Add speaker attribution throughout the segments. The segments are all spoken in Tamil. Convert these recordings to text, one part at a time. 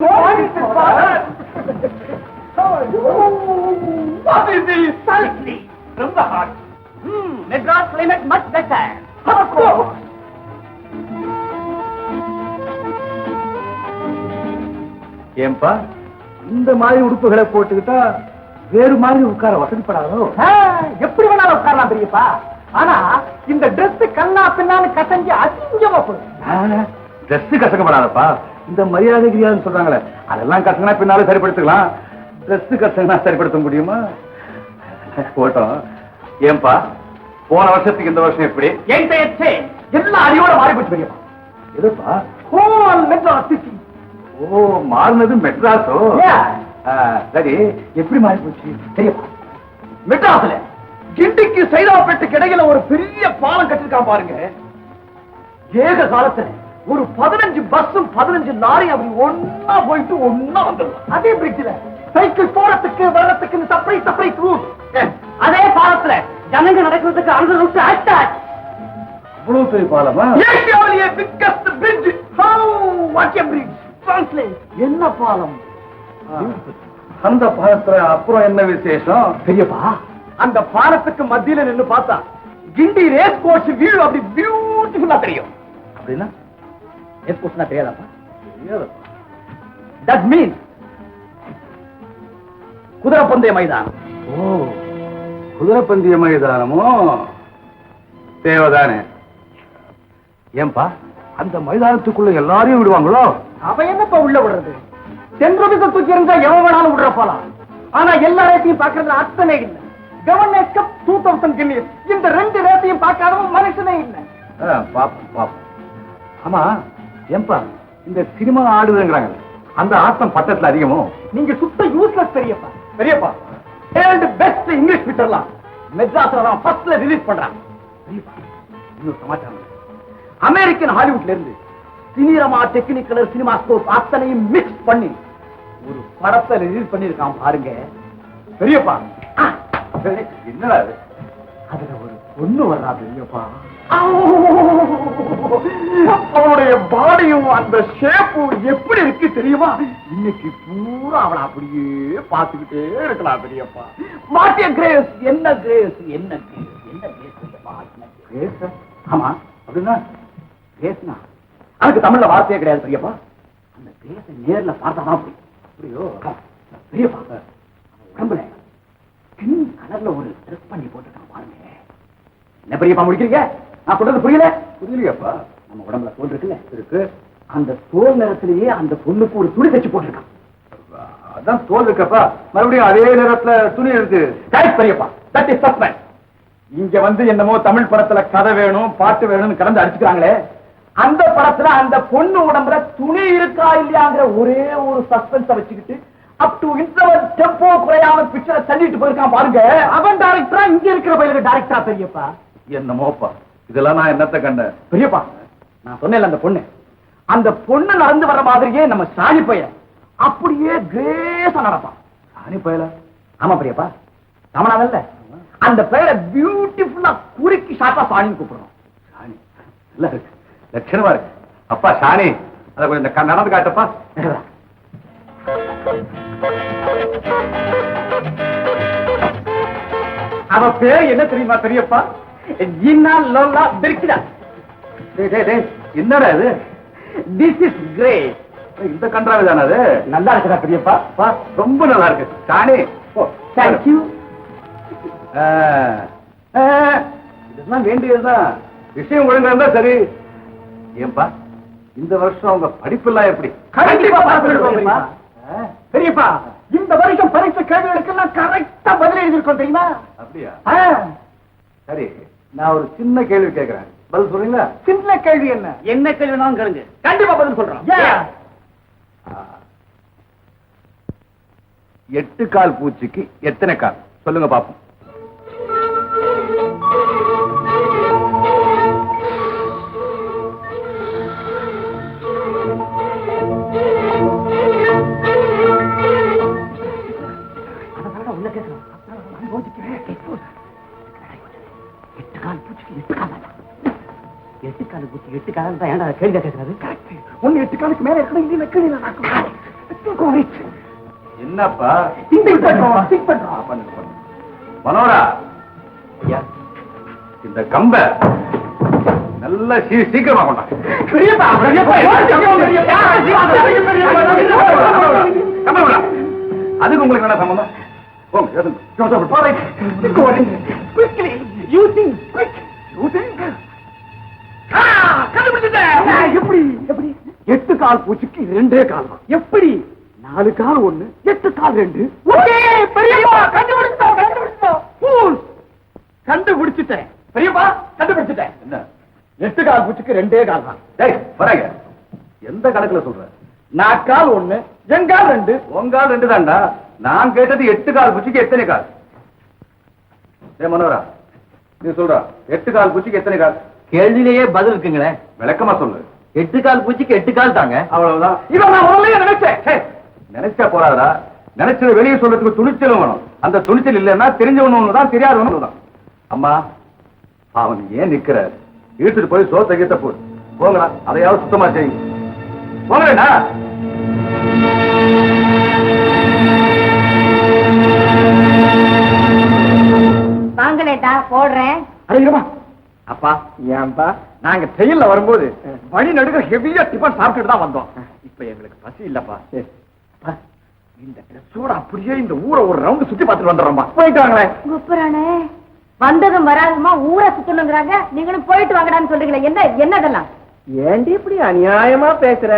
Speaker 1: What is this? Sultry. From the heart. Hmm, Madras climate much better. Of course.
Speaker 2: ஏன்பா இந்த மாதிரி உடுப்புகளை போட்டுக்கிட்டா வேறு மாதிரி உட்கார வசதிப்படாதோ
Speaker 1: எப்படி வேணாலும் உட்காரலாம் பெரியப்பா ஆனா இந்த Dress கண்ணா பின்னான்னு கசஞ்சு அசிங்கமா போகுது
Speaker 2: ட்ரெஸ் கசக்கப்படாதப்பா இந்த மரியாதை கிரியாதுன்னு சொல்றாங்களே அதெல்லாம் கசங்கினா பின்னாலே சரிப்படுத்திக்கலாம். ட்ரெஸ் கசங்கினா சரிப்படுத்த முடியுமா? போட்டோம். ஏன்பா போன வருஷத்துக்கு இந்த வருஷம் எப்படி?
Speaker 1: எல்லாம் அடியோட மாறி போச்சு பெரியப்பா?
Speaker 2: எதுப்பா?
Speaker 1: ஹோல் மெட்ராஸ் சிட்டி
Speaker 2: ஓ மாறினது மெட்ராஸோ? சரி எப்படி மாறி போச்சு
Speaker 1: பெரியப்பா மெட்ராஸ்ல கிண்டிக்கு சைதாப்பேட்டுக்கு இடையில ஒரு பெரிய பாலம் கட்டிருக்கான் பாருங்க. ஏக காலத்துல ஒரு பதினஞ்சு பஸ்ஸும் பதினஞ்சு லாரி அப்படி ஒன்னா போயிட்டு ஒன்னா வந்துடும் அதே பிரிட்ஜ்ல சைக்கிள் போறதுக்கு வர்றதுக்கு செப்பரேட் செப்பரேட் ரூட் அதே பாலத்துல ஜனங்க நடக்கிறதுக்கு அந்த ரூட் அட்டாச்
Speaker 2: அவ்வளவு பெரிய பாலமா?
Speaker 1: ஏசியாவிலேயே biggest bridge how what a bridge translate என்ன பாலம்?
Speaker 2: அந்த பாலத்துல அப்புறம் என்ன விசேஷம்?
Speaker 1: பெரியப்பா அந்த பாலத்துக்கு மத்தியில நின்னு பார்த்தா கிண்டி ரேஸ் கோர்ஸ் வியூ அப்படி பியூட்டிஃபுல்லா தெரியும்.
Speaker 2: அப்படின்னா?
Speaker 1: ரேஸ் கோர்ஸ்னா தெரியாதாப்பா. தட் மீன் குதிரை பந்தய மைதானம்.
Speaker 2: ஓ குதிரைப்பந்திய மைதானமும் தேவைதானே. ஏன்பா அந்த மைதானத்துக்குள்ள எல்லாரையும் விடுவாங்களோ?
Speaker 1: அவன் என்னப்பா உள்ள விடுறது? ருபீஸ் தூக்கி இருந்தா எவன் வேணாலும் விடுற போலாம். ஆனா எல்லா ரேட்டையும் பாக்குறதுல அத்தனை இல்ல. Governor cup two thousand Guinness இந்த ரெண்டு ரேட்டையும் பார்க்காதவன் மனுஷனே இல்லை.
Speaker 2: ஆ, பாப்போம் பாப்போம். ஆமா ஏன்பா இந்த சினிமா ஆடுதுங்கிறாங்க. அந்த ஆட்டம் பட்டத்துல அதிகமோ?
Speaker 1: நீங்க சுத்த யூஸ்லெஸ் பெரியப்பா. பெரியப்பா வேர்ல்டு பெஸ்ட் இங்கிலீஷ் பிக்சர்லாம் மெட்ராஸ்ல தான் ஃபர்ஸ்ட்ல ரிலீஸ் பெரியப்பா, இன்னொரு சமாச்சாரம். அமெரிக்கன் ஹாலிவுட்ல இருந்து சினிரமா டெக்னிக்கலர் சினிமா ஸ்கோப் அத்தனையும் மிக்ஸ் பண்ணி ஒரு படத்தை ரிலீஸ் பண்ணிருக்கான் பாருங்க. பெரியப்பா
Speaker 2: என்னடா அது
Speaker 1: அதுல ஒரு பொண்ணு வர்றா பெரியப்பா. அவளுடைய பாடியும் அந்த ஷேப்பும் எப்படி இருக்கு தெரியுமா? இன்னைக்கு பூரா அவளை அப்படியே பார்த்துக்கிட்டே இருக்கலாம் பெரியப்பா. மாட்டிய கிரேஸ் என்ன கிரேஸ் என்ன கிரேஸ் என்ன கிரேஸ் கிரேஸ்
Speaker 2: பேச
Speaker 1: ஆமா
Speaker 2: அப்படின்னா
Speaker 1: கிரேஸ்னா அதுக்கு தமிழ்ல வார்த்தையே கிடையாது பெரியப்பா. அந்த கிரேஸை நேர்ல பார்த்தாதான் புரியும்.
Speaker 2: அப்படியோ
Speaker 1: பெரியப்பா உடம்புல பிங்க் கலர்ல ஒரு ட்ரெஸ் பண்ணி போட்டுட்டான் பாருங்க. என்ன பெரியப்பா முடிக்கிறீங்க? நான் சொல்றது புரியல?
Speaker 2: புரியலையாப்பா.
Speaker 1: நம்ம உடம்புல தோல் இருக்குல்ல?
Speaker 2: இருக்கு.
Speaker 1: அந்த தோல் நேரத்திலேயே அந்த பொண்ணுக்கு ஒரு துணி தச்சு போட்டிருக்கான்.
Speaker 2: அதான் தோல் இருக்கப்பா. மறுபடியும் அதே நேரத்துல துணி இருக்கு
Speaker 1: கரெக்ட் பெரியப்பா தட் இஸ் சஸ்பென்ஸ் இங்க வந்து என்னமோ தமிழ் படத்துல கதை வேணும் பாட்டு வேணும்னு கலந்து அடிச்சுக்கிறாங்களே. அந்த படத்துல அந்த பொண்ணு உடம்புல துணி இருக்கா இல்லையாங்கிற ஒரே ஒரு சஸ்பென்ஸ வச்சுக்கிட்டு அப் டு இன்டர்வல் டெம்போ குறையாம பிக்சரை தள்ளிட்டு போயிருக்கான் பாருங்க. அவன் டைரக்டரா இங்க இருக்கிற பயிலுக்கு டைரக்டரா பெரியப்பா.
Speaker 2: என்னமோப்பா. இதெல்லாம் நான் என்னத்த கண்டேன்?
Speaker 1: பெரியப்பா நான் சொன்னேன் அந்த பொண்ணு. அந்த பொண்ணு நடந்து வர்ற மாதிரியே நம்ம சாணி பையன். அப்படியே கிரேஸா நடப்பான்.
Speaker 2: சாணி பயல?
Speaker 1: ஆமா பெரியப்பா ரமணாவல்ல. அந்த பெயரை பியூட்டிஃபுல்லா குறுக்கி சாப்பா சாணின்னு கூப்பிடுறோம்
Speaker 2: சாணி? நல்லா இருக்கு லட்சணமா இருக்கு. அப்பா சாணி அதை கொஞ்சம் இந்த நடந்து காட்டப்பா.
Speaker 1: அவ பேர் என்ன தெரியுமா பெரியப்பா?
Speaker 2: என்னடா இது?
Speaker 1: திஸ் இஸ் கிரேட்
Speaker 2: ஏய், இந்த கன்றாவி தானே அது?
Speaker 1: நல்லா இருக்குதா பெரியப்பா.
Speaker 2: பா ரொம்ப நல்லா இருக்கு.
Speaker 1: தேங்க்யூ
Speaker 2: இதெல்லாம் வேண்டியதுதான். விஷயம் ஒழுங்கா இருந்தா சரி. ஏன்பா இந்த வருஷம் உங்க படிப்பெல்லாம் எப்படி?
Speaker 1: கண்டிப்பா பார்த்து பெரியப்பா. இந்த வருஷம் பரீட்சை கேள்விகளுக்கெல்லாம் கரெக்டா பதில் எழுதியிருக்கோம் தெரியுமா?
Speaker 2: அப்படியா? சரி. நான் ஒரு சின்ன கேள்வி கேட்கிறேன் பதில் சொல்றீங்களா?
Speaker 1: சின்ன கேள்வி என்ன?
Speaker 3: என்ன கேள்வினாலும் கேளுங்க.
Speaker 1: கண்டிப்பா பதில் சொல்றோம்.
Speaker 2: ஆ. எட்டு கால் பூச்சிக்கு எத்தனை கால்? சொல்லுங்க பாப்போம்.
Speaker 1: எட்டு கால் பூச்சிக்கு எட்டு கால். எட்டு கால் பூச்சி எட்டு கால் தான் ஏன்டா கேள்வி கேட்கறது கரெக்ட் ஒன்னு எட்டு காலுக்கு மேல இருக்கணும் நடக்கும் போயிடுச்சு
Speaker 2: என்னப்பா
Speaker 1: திங்க் பண்றோம் திங்க் பண்றோம்
Speaker 2: பண்ணுங்க, பண்ணுங்க. மனோரா. ஐயா, இந்த கம்ப நல்லா சீ- சீக்கிரமா கொண்டாங்க. அதுக்கு உங்களுக்கு என்ன சம்பந்தம்?
Speaker 1: Quick? You think? ஆ கண்டுபிடிச்சிட்டேன். எப்படி எப்படி? எட்டு கால் பூச்சிக்கு ரெண்டே கால் தான் எப்படி? நாலு கால் ஒண்ணு எட்டு கால் ரெண்டு. கண்டுபிடிச்சிட்டேன். பெரியப்பா கண்டுபிடிச்சிட்டேன்.
Speaker 2: என்ன?
Speaker 1: எட்டு கால் பூச்சிக்கு ரெண்டே கால் தான்
Speaker 2: எந்த கணக்குல சொல்ற?
Speaker 1: நான் கால் ஒண்ணு என் கால் ரெண்டு.
Speaker 2: உங்கால் ரெண்டு தான்டா நான் கேட்டது எட்டு கால் குச்சிக்கு எத்தனை கால்? ஏ மனோரா. நீ சொல்ற எட்டு கால் குச்சிக்கு எத்தனை கால்?
Speaker 3: கேள்வியிலேயே பதில் இருக்குங்களே.
Speaker 2: விளக்கமா சொல்லு.
Speaker 3: எட்டு கால் பூச்சிக்கு எட்டு கால் தாங்க.
Speaker 2: அவ்வளவுதான்.
Speaker 1: இவன் நான் முதல்லயே நினைச்சேன்.
Speaker 2: நினைச்சா போறாதா நினைச்சது வெளியே சொல்றதுக்கு துணிச்சலும் வேணும். அந்த துணிச்சல் இல்லைன்னா தெரிஞ்சவனு ஒண்ணுதான் தெரியாதவனு ஒண்ணுதான். அம்மா அவன் ஏன் நிக்கிற? இழுத்துட்டு போய் சோத்த கீத்த போ போங்கடா அதையாவது சுத்தமா செய்யுங்க போங்கடா
Speaker 4: போடுறேன்.
Speaker 1: அப்பா. ஏன்பா? நாங்க ட்ரெயின்ல வரும்போது வழி நடுக்க ஹெவியா டிஃபன் சாப்பிட்டுட்டு தான் வந்தோம். இப்ப எங்களுக்கு பசி இல்லப்பா. இந்த ட்ரெஸ்ஸோட அப்படியே இந்த ஊரை ஒரு ரவுண்ட் சுத்தி பார்த்துட்டு வந்துடுறோம்பா போயிட்டு வாங்களேன்.
Speaker 4: குப்புறானே வந்ததும் வராதுமா ஊரை சுத்தணுங்கிறாங்க. நீங்களும் போயிட்டு வாங்கடான்னு சொல்றீங்களே என்ன என்னதெல்லாம்?
Speaker 5: ஏண்டி இப்படி அநியாயமா பேசுற?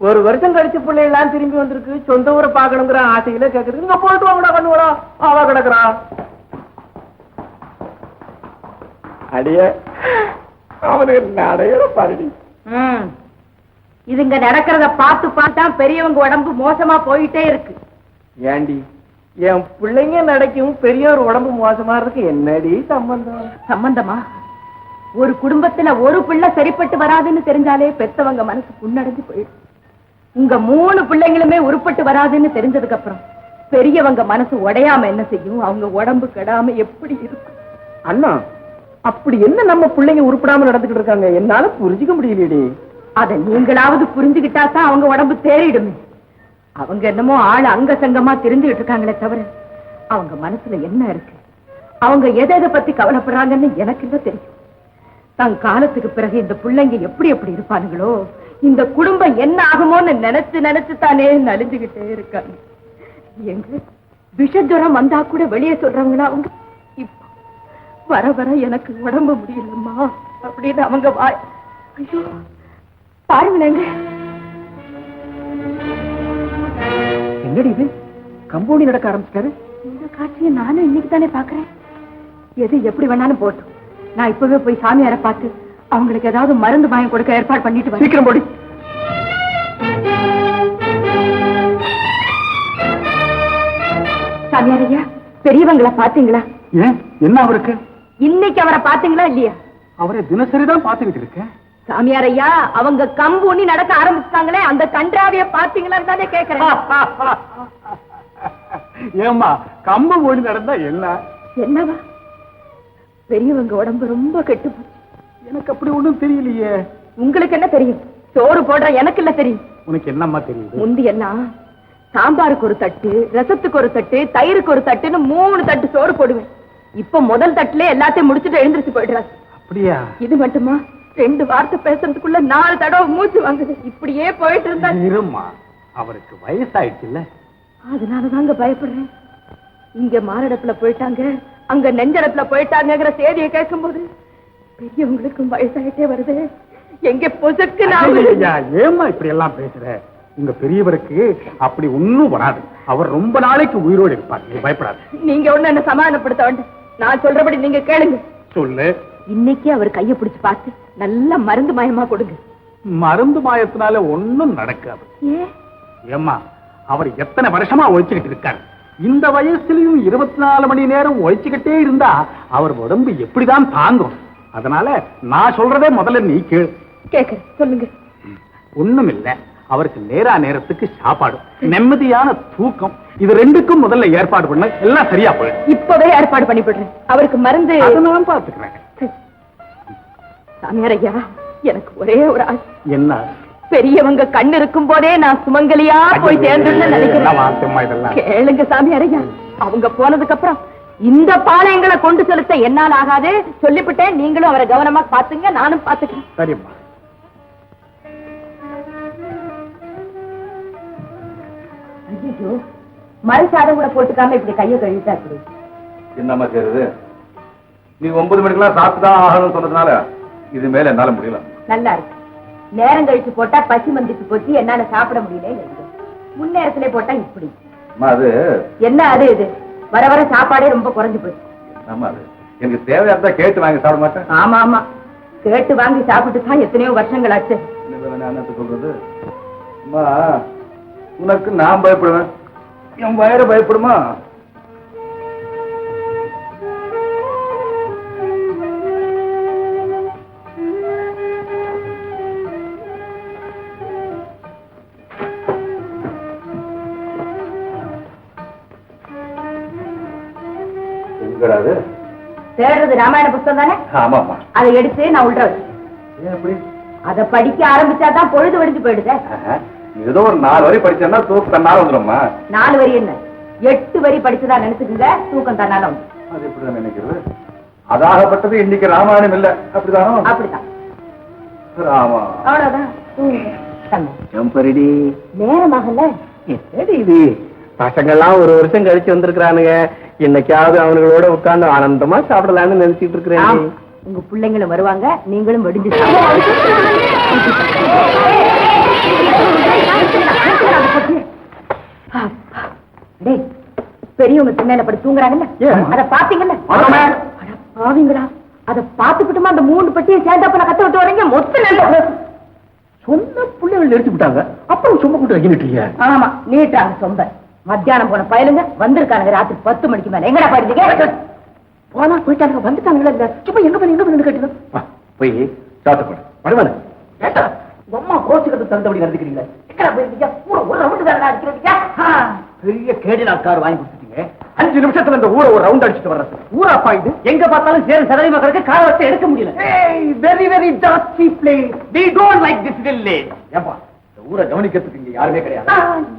Speaker 5: ஒரு வருஷம் கழிச்சு பிள்ளைகளாம் திரும்பி வந்திருக்கு. சொந்த ஊரை பாக்கணுங்கிற ஆசையில கேக்குறது இங்க போயிட்டு வாங்கடா கண்ணுவடா அவ கிடக்குறான் அடியே அவனுக்கு நடையிற பாருடி.
Speaker 4: ம். இதுங்க நடக்கிறத பார்த்து பார்த்தா பெரியவங்க உடம்பு மோசமா போயிட்டே இருக்கு.
Speaker 5: ஏண்டி என் பிள்ளைங்க நடக்கும் பெரியோர் உடம்பு மோசமா இருக்கு என்னடி சம்பந்தம்?
Speaker 4: சம்பந்தமா? ஒரு குடும்பத்துல ஒரு பிள்ளை சரிப்பட்டு வராதுன்னு தெரிஞ்சாலே பெத்தவங்க மனசு புண்ணடைஞ்சு போயிடும். உங்க மூணு பிள்ளைங்களுமே உருப்பட்டு வராதுன்னு தெரிஞ்சதுக்கு அப்புறம் பெரியவங்க மனசு உடையாம என்ன செய்யும்? அவங்க உடம்பு கெடாம எப்படி இருக்கும்?
Speaker 5: அண்ணா அப்படி என்ன நம்ம பிள்ளைங்க உருப்படாம நடந்துகிட்டு இருக்காங்க? என்னால புரிஞ்சுக்க முடியலடி
Speaker 4: அத நீங்களாவது புரிஞ்சுக்கிட்டா தான் அவங்க உடம்பு தேறிடுமே. அவங்க என்னமோ ஆள் அங்க சங்கமா தெரிஞ்சுகிட்டு இருக்காங்களே தவிர அவங்க மனசுல என்ன இருக்கு? அவங்க எதை எதை பத்தி கவலைப்படுறாங்கன்னு எனக்கு என்ன தெரியும்? தன் காலத்துக்கு பிறகு இந்த பிள்ளைங்க எப்படி எப்படி இருப்பானுங்களோ இந்த குடும்பம் என்ன ஆகுமோன்னு நினைச்சு நினைச்சு தானே நலிஞ்சுகிட்டே இருக்காங்க. எங்க? விஷஜுரம் வந்தா கூட வெளியே சொல்றவங்களா அவங்க? வர வர எனக்கு உடம்பு முடியலம்மா. அப்படின்னு அவங்க வாய் ஐயோ பாருங்களேங்க.
Speaker 5: என்னடி இது? கம்பௌண்டி நடக்க ஆரம்பிச்சிட்டாரு?
Speaker 4: இந்த காட்சியை நானும் இன்னைக்கு தானே பாக்குறேன் எது எப்படி வேணாலும் போட்டும் நான் இப்பவே போய் சாமியாரை பார்த்து அவங்களுக்கு ஏதாவது மருந்து வாங்கி கொடுக்க ஏற்பாடு பண்ணிட்டு
Speaker 5: சீக்கிரம் போடி.
Speaker 4: சாமியார் ஐயா பெரியவங்களை பாத்தீங்களா
Speaker 1: ஏன்? என்ன அவருக்கு?
Speaker 4: இன்னைக்கு அவரை பாத்தீங்களா இல்லையா?
Speaker 1: அவரை தினசரி தான் பார்த்துக்கிட்டு இருக்கேன்.
Speaker 4: சாமியார் ஐயா அவங்க கம்பு உண்ணி நடக்க ஆரம்பிச்சிட்டாங்களே அந்த கன்றாவிய பாத்தீங்களான்னு தானே கேக்குறேன்.
Speaker 1: ஏம்மா கம்பு ஓடி நடந்தா என்ன?
Speaker 4: என்னவா? பெரியவங்க உடம்பு ரொம்ப கெட்டு
Speaker 1: எனக்கு அப்படி ஒண்ணும் தெரியலையே.
Speaker 4: உங்களுக்கு என்ன தெரியும்? சோறு போடுற எனக்கு இல்ல தெரியும்?
Speaker 1: உனக்கு என்னம்மா தெரியுது?
Speaker 4: முந்தி எல்லாம் சாம்பாருக்கு ஒரு தட்டு ரசத்துக்கு ஒரு தட்டு தயிருக்கு ஒரு தட்டுன்னு மூணு தட்டு சோறு போடுவேன். இப்ப முதல் தட்டுல எல்லாத்தையும் முடிச்சுட்டு எழுந்திருச்சு போயிடுறாரு.
Speaker 1: அப்படியா?
Speaker 4: இது மட்டுமா? ரெண்டு வார்த்தை பேசுறதுக்குள்ள நாலு தடவை மூச்சு வாங்குது. இப்படியே போயிட்டு இருந்தா
Speaker 1: இரும்மா அவருக்கு வயசாயிடுச்சுல்ல?
Speaker 4: அதனாலதாங்க பயப்படுறேன். இங்க மாரடைப்புல போயிட்டாங்க அங்க நெஞ்சடப்புல போயிட்டாங்கங்கிற செய்தியை கேட்கும்போது பெரியவங்களுக்கும் வயசாயிட்டே வருது. எங்க பொசுக்கு
Speaker 1: ஏம்மா இப்படி எல்லாம் பேசுற? உங்க பெரியவருக்கு அப்படி ஒண்ணும் வராது. அவர் ரொம்ப நாளைக்கு உயிரோடு இருப்பார். பயப்படாது
Speaker 4: நீங்க ஒண்ணு என்ன சமாதானப்படுத்த வேண்டாம். நான் சொல்றபடி நீங்க கேளுங்க.
Speaker 1: சொல்லு.
Speaker 4: இன்னைக்கு அவர் கைய பிடிச்சு பார்த்து நல்ல மருந்து மயமா கொடுங்க.
Speaker 1: மருந்து மாயத்தினால ஒண்ணும் நடக்காது. ஏம்மா அவர் எத்தனை வருஷமா ஒழிச்சுக்கிட்டு இருக்காரு. இந்த வயசுலயும் இருபத்தி நாலு மணி நேரம் ஒழிச்சுக்கிட்டே இருந்தா அவர் உடம்பு எப்படிதான் தாங்கும்? அதனால நான் சொல்றதே முதல்ல நீ கேளு.
Speaker 4: கேக்குறேன் சொல்லுங்க.
Speaker 1: ஒண்ணும் இல்ல அவருக்கு நேரா நேரத்துக்கு சாப்பாடு. நிம்மதியான தூக்கம். இது ரெண்டுக்கும் முதல்ல ஏற்பாடு பண்ண. எல்லாம் சரியா போயிடும்
Speaker 4: இப்பவே ஏற்பாடு பண்ணி போடுறேன் அவருக்கு மருந்து
Speaker 1: அதை நான் பாத்துக்கிறேன்
Speaker 4: சாமியார் ஐயா எனக்கு ஒரே ஒரு ஆசை.
Speaker 1: என்ன?
Speaker 4: பெரியவங்க கண் இருக்கும் போதே நான் சுமங்கலியா போய் சேர்ந்துன்னு நினைக்கிறேன். கேளுங்க சாமி அரையா அவங்க போனதுக்கு அப்புறம் இந்த பாளையங்களை கொண்டு செலுத்த என்னால் ஆகாது. சொல்லிவிட்டேன். நீங்களும் அவரை கவனமா பாத்துங்க நானும் பாத்துக்கிறேன்
Speaker 2: சரிம்மா.
Speaker 4: ஐயோ மறு சாதம் கூட போட்டுக்காம இப்படி கையை கழுவிட்டா இப்படி
Speaker 2: என்னம்மா செய்யறது நீ ஒன்பது மணிக்கெல்லாம் சாப்பிட்டு தான் ஆகணும்னு சொன்னதுனால இது மேல என்னால முடியல.
Speaker 4: நல்லா இருக்கு. நேரம் கழிச்சு போட்டா பசி மந்திச்சு போச்சு என்னால சாப்பிட முடியல முன்னேரத்திலே போட்டா இப்படி.
Speaker 2: அது
Speaker 4: என்ன அது இது? வர வர சாப்பாடே ரொம்ப குறைஞ்சு போச்சு.
Speaker 2: என்னம்மா அது? எனக்கு தேவையா இருந்தா கேட்டு வாங்கி சாப்பிட மாட்டேன்.
Speaker 4: ஆமா ஆமா. கேட்டு வாங்கி சாப்பிட்டு தான் எத்தனையோ வருஷங்கள் ஆச்சு.
Speaker 2: சொல்றது? அம்மா உனக்கு நான் பயப்படுவேன். என் வயிறு பயப்படுமா?
Speaker 4: தேடுறது ராமாயண புஸ்தகம் தானே?
Speaker 2: ஆமாம்மா.
Speaker 4: அதை எடுத்து நான் உள்ள அதை படிக்க ஆரம்பிச்சாதான் பொழுது விடிஞ்சு போயிடுதே.
Speaker 2: ஏதோ ஒரு நாலு வரை படிச்சேன்னா தூக்கு தன்னால வந்துடும்மா.
Speaker 4: நாலு வரி என்ன? எட்டு வரி படிச்சதா நினைச்சுக்குங்க தூக்கம் தன்னால வந்து
Speaker 2: அது எப்படிதான் நினைக்கிறது? அதாகப்பட்டது இன்னைக்கு ராமாயணம் இல்ல. அப்படிதானோ?
Speaker 4: அப்படிதான்.
Speaker 2: ராமா.
Speaker 4: அவ்வளவுதான்.
Speaker 5: எம்பரிடி
Speaker 4: நேரமாகல?
Speaker 5: என்னடி இது? பசங்கெல்லாம் ஒரு வருஷம் கழிச்சு வந்திருக்கிறானுங்க. இன்னைக்காவது அவனுங்களோட உட்கார்ந்து ஆனந்தமா சாப்பிடலாம்னு நினைச்சிட்டு இருக்கிறேன்.
Speaker 4: உங்க பிள்ளைங்களும் வருவாங்க. நீங்களும் வெடிஞ்சு. டேய், பெரியவங்க திண்ணையில படி தூங்குறாங்கல்ல? அத பாத்தீங்கல்ல பாவீங்களா. அத பாத்துக்கிட்டுமா அந்த மூணு பெட்டியை சேர்ந்தப்ப நான் கத்த விட்டு வரீங்க? மொத்த நல்ல
Speaker 5: சொன்ன பிள்ளைகள் எடுத்து விட்டாங்க. அப்புறம் சும்மா கூட்டு வைக்கிட்டு
Speaker 4: ஆமா நீட்டாங்க சொம்ப. மத்தியானம் போன பயலுங்க வந்திருக்கானுங்க ராத்திரி பத்து மணிக்கு மேல. எங்கடா போயிருந்தீங்க?
Speaker 5: போனா போயிட்டாங்க வந்துட்டாங்களா இல்ல? சும்மா எங்க எங்க
Speaker 2: போய் சாப்பிட்டு போடு.
Speaker 5: வருவானு கேட்டா அம்மா கோச்சுக்கிறது தந்தபடி நடந்துக்கிறீங்க பூரா ஒரு ரவுண்டு தானடா அடிக்கிறீங்க. பெரிய கேடி கார் வாங்கி கொடுத்துட்டீங்க. அஞ்சு நிமிஷத்துல இந்த ஊரை ஒரு ரவுண்ட் அடிச்சுட்டு வர்றது. ஊராப்பா இது? எங்க பார்த்தாலும் சேரும் சதவீத மக்களுக்கு கார வச்சு எடுக்க முடியல. Very very tasty place we don't like this village
Speaker 2: ஏப்பா ஊரை கவனிக்கிறதுக்கு இங்க யாருமே கிடையாது.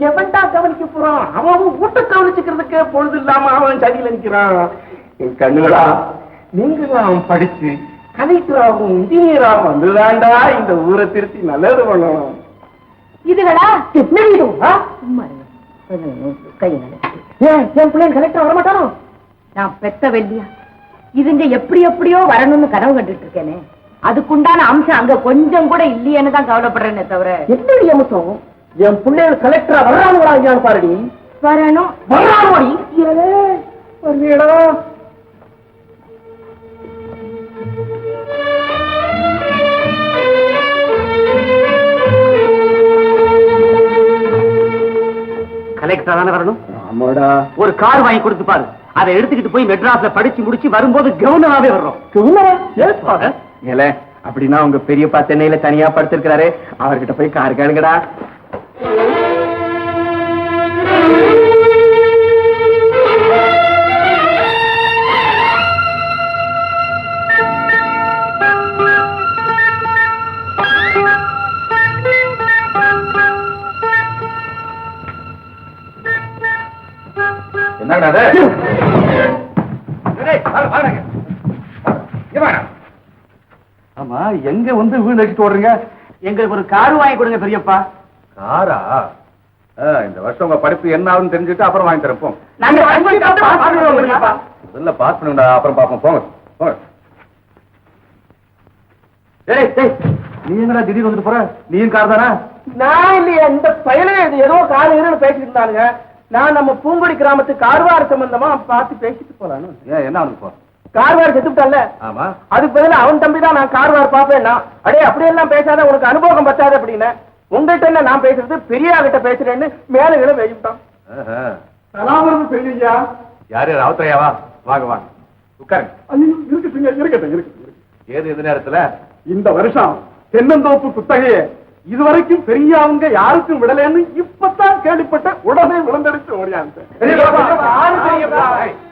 Speaker 5: எவன்டா கவனிக்க போறான்? அவன் அவன் வீட்டை கவனிச்சுக்கிறதுக்கு பொழுது இல்லாம அவன் சதியில நிக்கிறான். என் கண்ணுகளா நீங்களாம் படிச்சு கலெக்டராகவும் இன்ஜினியராகவும் வந்துதான்டா இந்த ஊரை திருத்தி நல்லது பண்ணணும்.
Speaker 4: இதுகளா.
Speaker 5: ஏன்? என் பிள்ளைங்க கலெக்டர் வரமாட்டானோ?
Speaker 4: நான் பெத்த வெள்ளியா? இதுங்க எப்படி எப்படியோ வரணும்னு கனவு கண்டுட்டு இருக்கேனே. அதுக்குண்டான அம்சம் அங்க கொஞ்சம் கூட இல்லையேன்னு தான் கவலைப்படுறேனே தவிர.
Speaker 5: என்னடி அம்சம் என் பிள்ளைகள் கலெக்டரா இல்லையான்னு பாருடி.
Speaker 4: வரணும்
Speaker 5: வர்றானுடி
Speaker 3: கலெக்டரா தானே வரணும்?
Speaker 5: ஆமாடா.
Speaker 3: ஒரு கார் வாங்கி கொடுத்து பாரு. அதை எடுத்துக்கிட்டு போய் மெட்ராஸ்ல படிச்சு முடிச்சு வரும்போது கவர்னராவே வர்றோம்.
Speaker 5: சும்மா ஏல அப்படின்னா உங்க பெரியப்பா சென்னையில தனியா படுத்திருக்கிறாரு. அவர்கிட்ட போய் கார் கேளுங்கடா.
Speaker 2: எங்க வந்து வீடு ஓடுறீங்க.
Speaker 3: எங்களுக்கு ஒரு கார் வாங்கி கொடுங்க பெரியப்பா.
Speaker 2: காரா? இந்த வருஷம் உங்க படிப்பு என்ன ஆகுதுன்னு தெரிஞ்சுட்டு அப்புறம் வாங்கி
Speaker 3: நாங்க பெரியப்பா.
Speaker 2: முதல்ல பாஸ் பண்ணுங்கடா அப்புறம் பாப்போம். போங்க நீ எங்கடா திடீர்னு வந்துட்டு போற? நீயும் கார் தானே?
Speaker 5: நான் இல்லையா இந்த இது ஏதோ இருன்னு பேசிட்டு இருந்தானுங்க. நான் நம்ம பூங்குடி கிராமத்து கார்வார் சம்பந்தமா பார்த்து பேசிட்டு போலான்னு.
Speaker 2: ஏன் என்ன போ?
Speaker 5: கார்வார் செத்துட்டான்ல
Speaker 2: ஆமா.
Speaker 5: அதுக்கு பதிலா அவன் தம்பி தான் நான் கார்வார் பாப்பேன்னா அடே அப்படியெல்லாம் பேசாத உனக்கு அனுபவம் பத்தாது அப்படின்னு உங்கள்கிட்ட என்ன நான் பேசுறது? பெரியா கிட்ட பேசுறேன்னு மேல கீழ வெயிட்டான். சலாமரம் பெரியயா
Speaker 2: யாரு? ராவுத்தரையாவா? வாங்க வாங்க. உட்காருங்க.
Speaker 5: இருக்கட்டுங்க இருக்கட்டும் இருக்கட்டும்
Speaker 2: ஏது எந்த நேரத்துல?
Speaker 5: இந்த வருஷம் தென்னந்தோப்பு குத்தகையை இதுவரைக்கும் பெரியவங்க யாருக்கும் விடலைன்னு இப்பதான் கேள்விப்பட்ட உடனே விழுந்தடிச்சு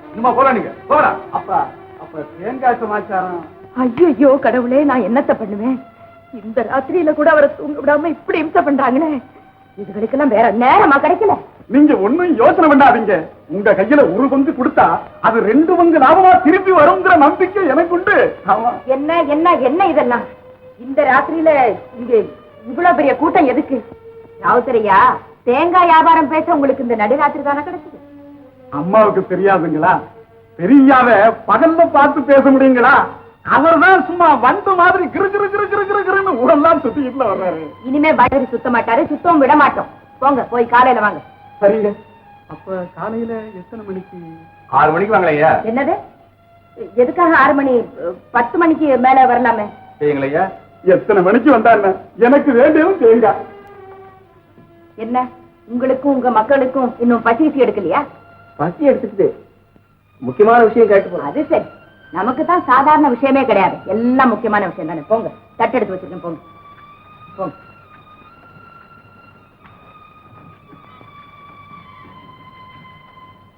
Speaker 2: இன்னுமா போலாம் நீங்க. போலாம்
Speaker 5: அப்பா. அப்ப தேங்காய் சமாச்சாரம்.
Speaker 4: ஐயோ கடவுளே நான் என்னத்த பண்ணுவேன்? இந்த ராத்திரியில கூட அவரை தூங்க விடாம இப்படி இம்சை பண்றாங்களே? இதுகளுக்கெல்லாம் வேற நேரமா கிடைக்கல.
Speaker 6: நீங்க ஒண்ணும் யோசனை பண்ணாதீங்க. உங்க கையில ஒரு பங்கு கொடுத்தா அது ரெண்டு பங்கு லாபமா திருப்பி வருங்கிற நம்பிக்கை எனக்கு உண்டு
Speaker 4: என்ன என்ன என்ன இதெல்லாம்? இந்த ராத்திரியில இங்க இவ்வளவு பெரிய கூட்டம் எதுக்கு? ராவுத்தரையா தேங்காய் வியாபாரம் பேச உங்களுக்கு இந்த நடுராத்திரி தானே கிடைச்சது?
Speaker 6: அம்மாவுக்கு தெரியாதுங்களா? தெரியாத பகல்ல பார்த்து பேச முடியுங்களா? அவர்தான் சும்மா வண்டு மாதிரி கிரு கிரு கிரு கிரு கிரு கிருன்னு ஊரெல்லாம் சுத்திக்கிட்டுல வர்றாரு.
Speaker 4: இனிமே வயிறு சுத்த மாட்டாரு சுத்தம் விட மாட்டோம். போங்க போய் காலையில வாங்க.
Speaker 6: சரிங்க. அப்ப காலையில எத்தனை மணிக்கு? ஆறு மணிக்கு வாங்கலையா
Speaker 4: என்னது? எதுக்காக ஆறு மணி பத்து மணிக்கு மேல வரலாமே?
Speaker 6: செய்யுங்களையா எத்தனை மணிக்கு வந்தாருன்னு எனக்கு வேண்டியதும் தேங்காய்
Speaker 4: என்ன? உங்களுக்கும் உங்க மக்களுக்கும் இன்னும் பசி எடுக்கலையா?
Speaker 7: பசி எடுத்துக்கிட்டு முக்கியமான விஷயம் கேட்டு போறேன்
Speaker 4: அது சரி. நமக்கு தான் சாதாரண விஷயமே கிடையாது. எல்லாம் முக்கியமான விஷயம் தானே. போங்க. தட்டெடுத்து வச்சிருக்கேன். போங்க. போங்க.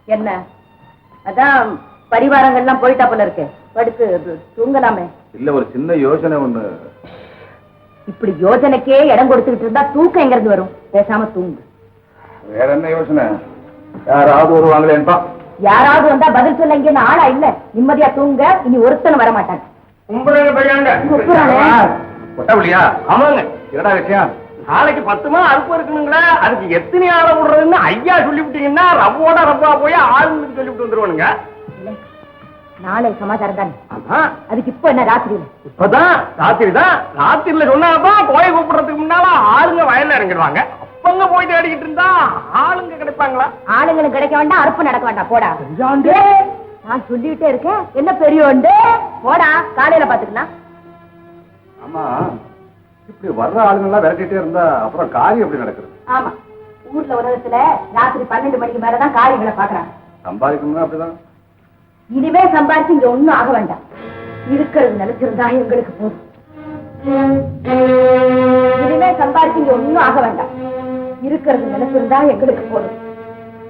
Speaker 4: என்ன? அதான் பரிவாரங்கள்லாம் போயிட்டா போல இருக்கு. படுத்து தூங்கலாமே.
Speaker 6: இல்ல ஒரு சின்ன யோசனை ஒண்ணு.
Speaker 4: இப்படி யோஜனைக்கே இடம் கொடுத்துக்கிட்டு இருந்தா தூக்கம் எங்க இருந்து வரும்? பேசாம தூங்கு.
Speaker 6: வேற என்ன யோசனை? யாராவது வருவாங்களேன்பா
Speaker 4: யாராவது வந்தா பதில் சொல்ல இங்க ஆளா இல்ல. நிம்மதியா தூங்க இனி ஒருத்தனும் வர மாட்டாங்க.
Speaker 6: கொட்டவில்லையா?
Speaker 5: ஆமாங்க.
Speaker 6: என்னடா விஷயம்?
Speaker 5: நாளைக்கு பத்துமா அறுப்பு இருக்கணுங்களே? அதுக்கு எத்தனை ஆளை விடுறதுன்னு ஐயா சொல்லிவிட்டீங்கன்னா ரவ்வோட ரவ்வா போய் ஆளுங்களுக்கு சொல்லிவிட்டு வந்துருவானுங்க.
Speaker 4: நாளை சமாச்சாரம் தானே. அதுக்கு இப்ப என்ன ராத்திரியில
Speaker 5: இப்பதான் ராத்திரி தான். ராத்திரில சொன்னாப்பா கோயை கூப்பிடுறதுக்கு முன்னால ஆளுங்க வயல்ல இறங்கிடுவாங்க. அப்பங்க போய் தேடிக்கிட்டு இருந்தா ஆளுங்க கிடைப்பாங்களா?
Speaker 4: ஆளுங்களுக்கு கிடைக்க வேண்டாம் அறுப்பு நடக்க வேண்டாம். போடா. நான் சொல்லிட்டே இருக்கேன். என்ன பெரியோண்டு போடா காலையில பாத்துக்கலாம்.
Speaker 6: ஆமா இப்படி வர்ற ஆளுங்கெல்லாம் விரட்டிட்டே இருந்தா அப்புறம் காரியம் எப்படி நடக்குது
Speaker 4: ஆமா. ஊர்ல உலகத்துல ராத்திரி பன்னெண்டு மணிக்கு மேலதான் காரியங்களை பாக்குறாங்க.
Speaker 6: சம்பாதிக்கணும்னா அப்படிதான்.
Speaker 4: இனிமே சம்பாதிச்சு இங்க ஒண்ணும் ஆக வேண்டாம். இருக்கிறது நினைச்சிருந்தா எங்களுக்கு போதும். இனிமே சம்பாதிச்சு இங்க ஒண்ணும் ஆக வேண்டாம். இருக்கிறது. நினைச்சிருந்தா எங்களுக்கு போதும்.